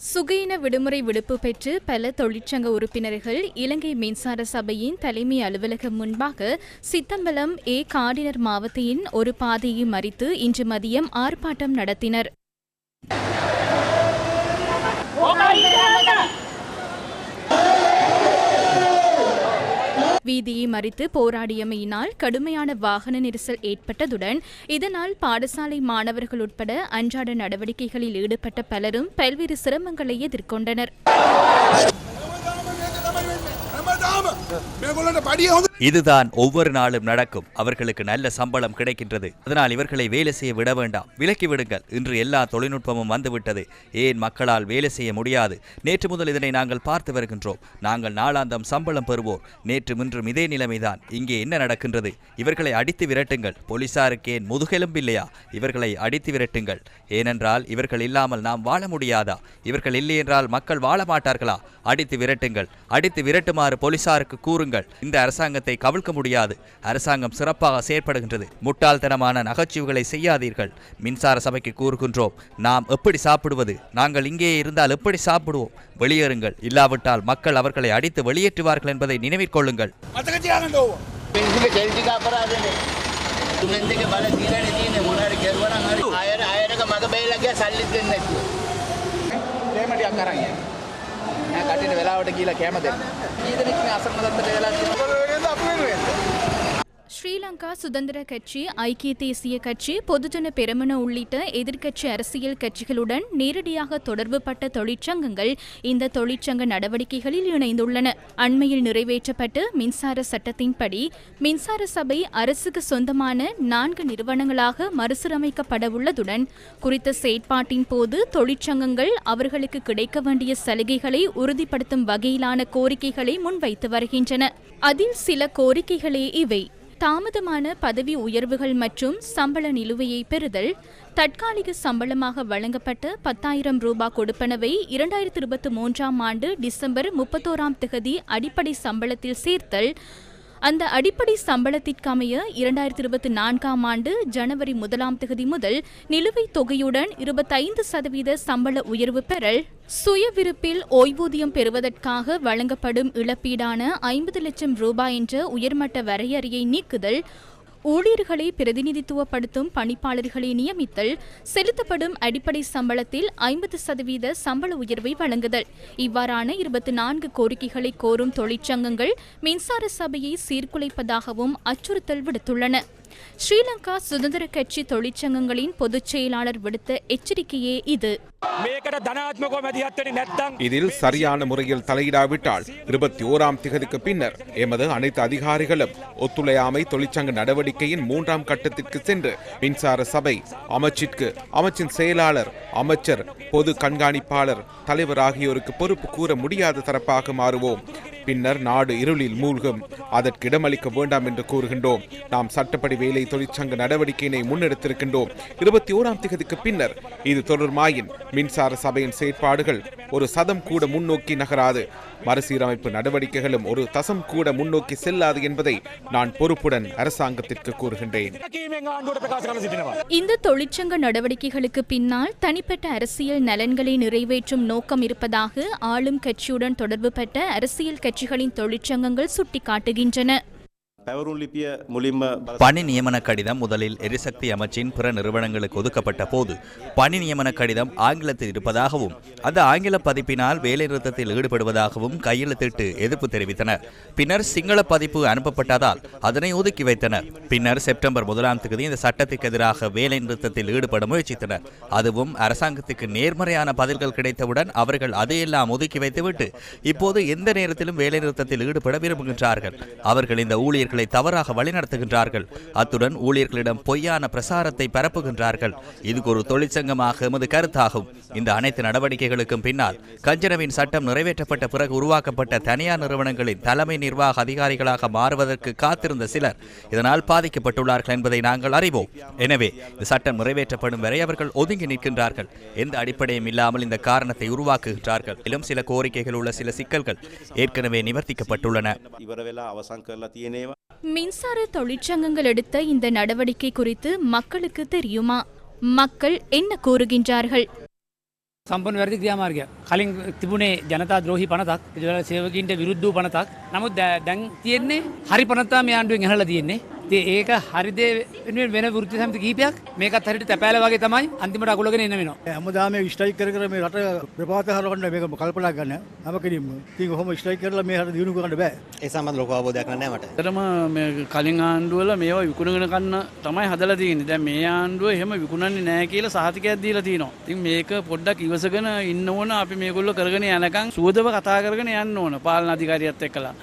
சுகையின விடுமுறை விடுப்பு பெற்று பல தொழிற்சங்க உறுப்பினர்கள் இலங்கை மின்சார சபையின் தலைமை அலுவலகம் முன்பாக சித்தம்பலம் ஏ காடினர் மாவட்டத்தின் ஒரு பாதையை மறித்து இன்று மதியம் ஆர்ப்பாட்டம் நடத்தினர். வீதியை மறித்து போராடியமையினால் கடுமையான வாகன நெரிசல் ஏற்பட்டதுடன் இதனால் பாடசாலை மாணவர்கள் உட்பட அன்றாட நடவடிக்கைகளில் ஈடுபட்ட பலரும் பல்வேறு சிரமங்களை எதிர்கொண்டனர். இதுதான் ஒவ்வொரு நாளும் நடக்கும். அவர்களுக்கு நல்ல சம்பளம் கிடைக்கின்றது. அதனால் இவர்களை வேலை செய்ய விட வேண்டாம். விலக்கி விடுங்கள். இன்று எல்லா தொழில்நுட்பமும் வந்துவிட்டது. ஏன் மக்களால் வேலை செய்ய முடியாது? நேற்று முதல் இதனை நாங்கள் பார்த்து வருகின்றோம். நாங்கள் நாளாந்தம் சம்பளம் பெறுவோம். நேற்று இன்றும் இதே நிலைமைதான். இங்கே என்ன நடக்கின்றது? இவர்களை அடித்து விரட்டுங்கள். போலீசாருக்கு ஏன் முதுகெலும்பில்லையா? இவர்களை அடித்து விரட்டுங்கள். ஏனென்றால் இவர்கள் இல்லாமல் நாம் வாழ முடியாதா? இவர்கள் இல்லை என்றால் மக்கள் வாழ மாட்டார்களா? அடித்து விரட்டுங்கள். அடித்து விரட்டுமாறு போலீசாருக்கு கூறுங்கள். இந்த அரசாங்கத்தை கவிழ்க்க முடியாது அரசாங்கம் சிறப்பாக செயற்படுகின்றது முட்டாள்தனமான நகைச்சுவைகளை செய்யாதீர்கள் மின்சார சபைக்கு கூறுகின்றோம் நாம் எப்படி சாப்பிடுவது நாங்கள் இங்கே இருந்தால் எப்படி சாப்பிடுவோம் வெளியேறுங்கள் இல்லாவிட்டால் மக்கள் அவர்களை அடித்து வெளியேற்றுவார்கள் என்பதை நினைவிற்கொள்ளுங்கள் මතක තියාගන්න ඕව. පෙන්සිල කෙල්ටික අපරාධනේ තුනෙන් දෙක බල දීලානේ තියෙන්නේ මොනාරි කෙරුවා නම් හරි අයර අයරක මග බැලලා ගියා සල්ලිත් දෙන්නේ නැතුව කෑම ටිකක් අරන් යන්න නෑ කටින වෙලාවට ගිහලා කෑම දෙන්න කී දෙනෙක් මේ අසරණ දත්තට වෙලා තියෙනවා අපි වෙනුවෙන් ஸ்ரீலங்கா சுதந்திர கட்சி ஐக்கிய தேசிய கட்சி பொதுஜன பெருமன உள்ளிட்ட எதிர்க்கட்சி அரசியல் கட்சிகளுடன் நேரடியாக தொடர்புபட்ட தொழிற்சங்கங்கள் இந்த தொழிற்சங்க நடவடிக்கைகளில் இணைந்துள்ளன. அண்மையில் நிறைவேற்றப்பட்ட மின்சார சட்டத்தின்படி மின்சார சபை அரசுக்கு சொந்தமான நான்கு நிறுவனங்களாக மறுசீரமைக்கப்பட உள்ளதுடன் குறித்த செயற்பாட்டின் போது தொழிற்சங்கங்கள் அவர்களுக்கு கிடைக்க வேண்டிய சலுகைகளை உறுதிப்படுத்தும் வகையிலான கோரிக்கைகளை முன்வைத்து வருகின்றன. அதில் சில கோரிக்கைகளே இவை. தாமதமான பதவி உயர்வுகள் மற்றும் சம்பள நிலுவையை பெறுதல் தற்காலிக சம்பளமாக வழங்கப்பட்ட பத்தாயிரம் ரூபாய் கொடுப்பனவை இரண்டாயிரத்தி இருபத்தி மூன்றாம் ஆண்டு டிசம்பர் முப்பத்தோராம் திகதி அடிப்படை சம்பளத்தில் சேர்த்தல் அந்த அடிப்படை சம்பளத்திற்கமைய இரண்டாயிரத்தி இருபத்தி நான்காம் ஆண்டு ஜனவரி முதலாம் தேதி முதல் நிலுவைத் தொகையுடன் இருபத்தைந்து சதவீத சம்பள உயர்வு பெறல் சுயவிருப்பில் ஓய்வூதியம் பெறுவதற்காக வழங்கப்படும் இழப்பீடான ஐம்பது லட்சம் ரூபாய் என்ற உயர்மட்ட வரையறையை நீக்குதல் ஊழியர்களை பிரதிநிதித்துவப்படுத்தும் பணிப்பாளர்களை நியமித்தல் செலுத்தப்படும் அடிப்படை சம்பளத்தில் ஐம்பது சதவீத சம்பள உயர்வை வழங்குதல். இவ்வாறான இருபத்தி நான்கு கோரிக்கைகளை கோரும் தொழிற்சங்கங்கள் மின்சார சபையை சீர்குலைப்பதாகவும் அச்சுறுத்தல் விடுத்துள்ளன. ஸ்ரீலங்கா சுதந்திர கட்சி தொழிற்சங்கங்களின் பொதுச் செயலாளர் விடுத்த எச்சரிக்கையே இது. இதில் சரியான முறையில் தலையிடாவிட்டால் இருபத்தி ஓராம் திகதிக்கு பின்னர் எமது அனைத்து அதிகாரிகளும் ஒத்துழையாமை தொழிற்சங்க நடவடிக்கையின் மூன்றாம் கட்டத்திற்கு சென்று மின்சார சபை அமைச்சிற்கு அமைச்சின் செயலாளர் அமைச்சர் பொது கண்காணிப்பாளர் தலைவர் ஆகியோருக்கு பொறுப்பு கூற முடியாத தரப்பாக மாறுவோம். பின்னர் நாடு இருளில் மூழ்கும். அதற்கு இடமளிக்க வேண்டாம் என்று கூறுகின்றோம். நாம் சட்டப்படி வேலை தொழிற்சங்க நடவடிக்கையினை முன்னெடுத்திருக்கின்றோம். இருபத்தி ஓராம் திகதிக்கு பின்னர் இது தொடர்மாயின் மின்சார சபையின் செயற்பாடுகள் ஒரு சதம் கூட முன்னோக்கி நகராது. மறுசீரமைப்பு நடவடிக்கைகளும் ஒரு தசம் கூட முன்னோக்கி செல்லாது என்பதை நான் பொறுப்புடன் அரசாங்கத்திற்கு கூறுகின்றேன். இந்த தொழிற்சங்க நடவடிக்கைகளுக்கு பின்னால் தனிப்பட்ட அரசியல் நலன்களை நிறைவேற்றும் நோக்கம் இருப்பதாக ஆளும் கட்சியுடன் தொடர்பு பட்ட அரசியல் கட்சி கட்சிகளின் தொழிற்சங்கங்கள் சுட்டிக்காட்டுகின்றன. பணி நியமன கடிதம் முதலில் எரிசக்தி அமைச்சின் பிற நிறுவனங்களுக்கு ஒதுக்கப்பட்ட போது பணி நியமன கடிதம் ஆங்கிலத்தில் இருப்பதாகவும் அந்த ஆங்கில பதிப்பினால் வேலைநிறுத்தத்தில் ஈடுபடுவதாகவும் கையெழுத்திட்டு எதிர்ப்பு தெரிவித்தனர். பின்னர் சிங்கள பதிப்பு அனுப்பப்பட்டதால் அதனை ஒதுக்கி வைத்தனர். பின்னர் செப்டம்பர் முதலாம் தேதி இந்த சட்டத்துக்கு எதிராக வேலைநிறுத்தத்தில் ஈடுபட முயற்சித்தனர். அதுவும் அரசாங்கத்துக்கு நேர்மறையான பதில்கள் கிடைத்தவுடன் அவர்கள் அதையெல்லாம் ஒதுக்கி வைத்துவிட்டு இப்போது எந்த நேரத்திலும் வேலைநிறுத்தத்தில் ஈடுபட விரும்புகின்றார்கள். அவர்கள் இந்த ஊழியர்கள் தவறாக வழிநடத்துகின்றார்கள். அத்துடன் ஊழியர்களிடம் பொய்யான பிரசாரத்தை பரப்புகின்றார்கள். இது ஒரு தொழிற்சங்கமாக எமது கருத்தாகும். இந்த அனைத்து நடவடிக்கைகளுக்கும் பின்னால் கஞ்சனவின் சட்டம் நிறைவேற்றப்பட்ட பிறகு உருவாக்கப்பட்ட தனியார் நிறுவனங்களின் தலைமை நிர்வாக அதிகாரிகளாக மாறுவதற்கு காத்திருந்த சிலர் இதனால் பாதிக்கப்பட்டுள்ளார்கள் என்பதை நாங்கள் அறிவோம். எனவே இந்த சட்டம் நிறைவேற்றப்படும் வரை அவர்கள் ஒதுங்கி நிற்கின்றார்கள். எந்த அடிப்படையும் இல்லாமல் இந்த காரணத்தை உருவாக்குகின்றார்கள். மேலும் சில கோரிக்கைகள் உள்ள சில சிக்கல்கள் ஏற்கனவே நிவர்த்திக்கப்பட்டுள்ளன. ඉවර වෙලා අවසං කරලා තියෙනවා. மின்சார தொழிற்சங்கங்கள் எடுத்த இந்த நடவடிக்கை குறித்து மக்களுக்கு தெரியுமா மக்கள் என்ன கூறுகின்றார்கள் සම්පන වැරදි ක්‍රියාමාර්ගය කලින් තිබුණේ ජනතා ද්‍රෝහි පනතක් ඉ සේවකින්ට විරුද්ධ පනතක් නමුත් දැ- දැන් තියෙන්නේ හරි පනත්තා මේ ආණ්ඩුවෙන් හල තියෙන්නේ ඒ ඒක හරිදේ වෙනුවෙන් වෙන වෘත්ති සමති කීපයක් මේකත් හරිට තැපෑල වගේ තමයි අන්තිමට අකුලගෙන එන්න වෙනවා හැමදාම ස්ටයික් කර කර මේ රට ප්‍රපාත හරවන්න මේක කල්පනා ගන්න හැම කෙනින්ම ඉතින් කොහොම ස්ටයික් කරලා මේ රට දියුණු කරන්න බෑ ඒ සම්බන්ධ ලොකු අවබෝධයක් නැහැ මට. ඇතරම කලින් ආණ්ඩුවල මේවා විකුණගෙන කන්න තමයි හදලා තියෙන්නේ. දැන් මේ ආණ්ඩුව එහෙම විකුණන්නේ නැහැ කියලා සහතිකයක් දීලා තිනවා. ඉතින් මේක පොඩ්ඩක් ඉවසගෙන ඉන්න ඕන අපි මේගොල්ලෝ කරගෙන යනකම් සුවදව කතා කරගෙන යන්න ඕන පාලන අධිකාරියත් එක්කලා.